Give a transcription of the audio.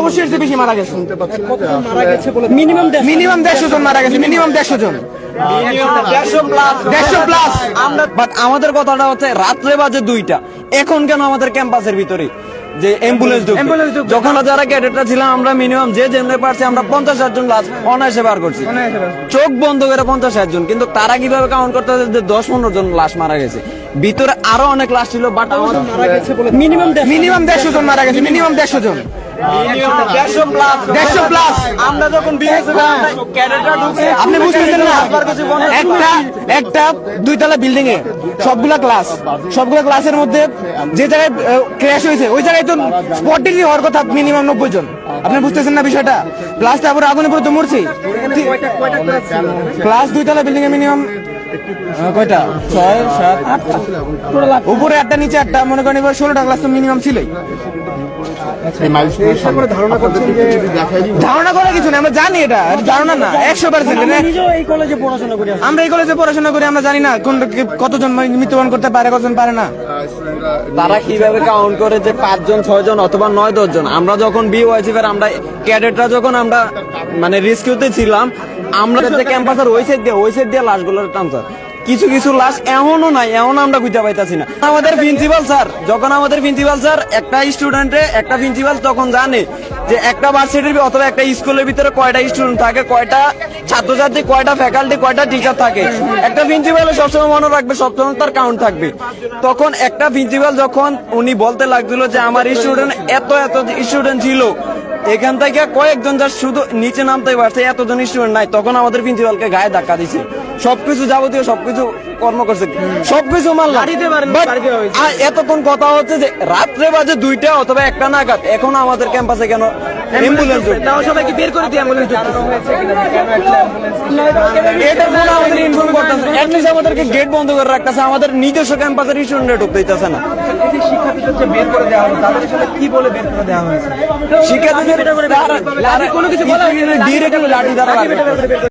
অবশ্যই এর বেশি মারা গেছে। মারা গেছে বলে মিনিমাম মিনিমাম দেড়শো জন মারা গেছে মিনিমাম দেড়শো জন। বাট আমাদের কথাটা হচ্ছে রাত্রে বাজে দুইটা। এখন কেন আমাদের ক্যাম্পাসের ভিতরে? যে অ্যাম্বুলেন্স যখন যারা ক্যাডেটরা ছিলাম আমরা মিনিমাম যে যেমনি পারছি আমরা পঞ্চাশ ষাট জন লাশ অনায়াসে বার করছি। চোখ বন্ধ করে পঞ্চাশ ষাট জন। কিন্তু তারা কীভাবে কাউন্ট করতে যে দশ পনেরো জন লাশ মারা গেছে? ভিতরে আরও অনেক লাশ ছিল বাট আমাদের মারা গেছে মিনিমাম মিনিমাম দেড়শো জন মারা গেছে মিনিমাম দেড়শো জন। দেড়শো প্লাস আমরা যখন আপনি বুঝতেছেন না? একটা একটা দুইতলা বিল্ডিং এ সবগুলা ক্লাস সবগুলা ক্লাসের মধ্যে যে জায়গায় ক্র্যাশ হয়েছে ওই জায়গায় তো হওয়ার কথা মিনিমাম নব্বই জন। আপনি বুঝতেছেন না বিষয়টা? ক্লাস তারপরে আগুনে পরে তো মরছি। ক্লাস দুইতলা বিল্ডিং এ মিনিমাম কয়টা? ছয় সাত আটটা উপরে আটটা নিচে আটটা মনে করেন এবার ষোলোটা ক্লাস তো মিনিমাম ছিলই। ধারণা করা কিছু না আমরা জানি এটা ধারণা না একশো পার্সেন্ট নিজেও এই কলেজে পড়াশোনা করে আসছি। আমরা এই কলেজে পড়াশোনা করি আমরা জানি না কোন কতজন মৃত্যুবরণ করতে পারে কতজন পারে না। তারা কীভাবে কাউন্ট করে যে পাঁচজন ছয়জন অথবা নয় দশ জন আমরা যখন বি ফের আমরা ক্যাডেটরা যখন আমরা মানে রিস্কিউতে ছিলাম আমরা যে ক্যাম্পাসের ওই সাইড দিয়ে ওই সাইড দিয়ে লাশগুলোর ট্রান্সফার কিছু কিছু লাশ এমনও নাই এমন আমরা খুঁজে পাইতাছি না। আমাদের প্রিন্সিপাল স্যার যখন আমাদের প্রিন্সিপাল স্যার একটা স্টুডেন্টে একটা প্রিন্সিপাল তখন জানে যে একটা ভার্সিটির অথবা একটা স্কুলের ভিতরে কয়টা স্টুডেন্ট থাকে, কয়টা ছাত্রছাত্রী, কয়টা ফ্যাকাল্টি কয়টা টিচার থাকে। একটা প্রিন্সিপাল সবসময় মনে রাখবে, সবসময় তার কাউন্ট থাকবে। তখন একটা প্রিন্সিপাল যখন উনি বলতে লাগছিল যে আমার স্টুডেন্ট এত এত স্টুডেন্ট ছিল, এখান থেকে কয়েকজন যার শুধু নিচে নামতে পারছে, এতজন স্টুডেন্ট নাই, তখন আমাদের প্রিন্সিপালকে গায়ে ধাক্কা দিছে। সবকিছু যাবতীয় সবকিছু কর্ম করছে। সবকিছু মানলাম। এতক্ষণ কথা হচ্ছে যে রাত্রে বাজে দুইটা অথবা একটা নাগাদ। এখন আমাদের ক্যাম্পাসে কেন অ্যাম্বুলেন্স তাও সবাইকে বের করে দিয়ে অ্যাম্বুলেন্স এটা কোনো আমাদের ইনফর্ম করতেছে। অ্যাটলিস্ট আমাদেরকে গেট বন্ধ করে রাখতেছে। আমাদের নিজস্ব ক্যাম্পাসের স্টুডেন্ট ঢুকতে দিতেছে না। শিক্ষার্থীদেরকে বের করে দেওয়া হলো তাদের আসলে কি বলে বের করে দেওয়া হয়েছে? শিক্ষার্থীদের কোনো কিছু ডিরেক্টলি লাঠি দ্বারা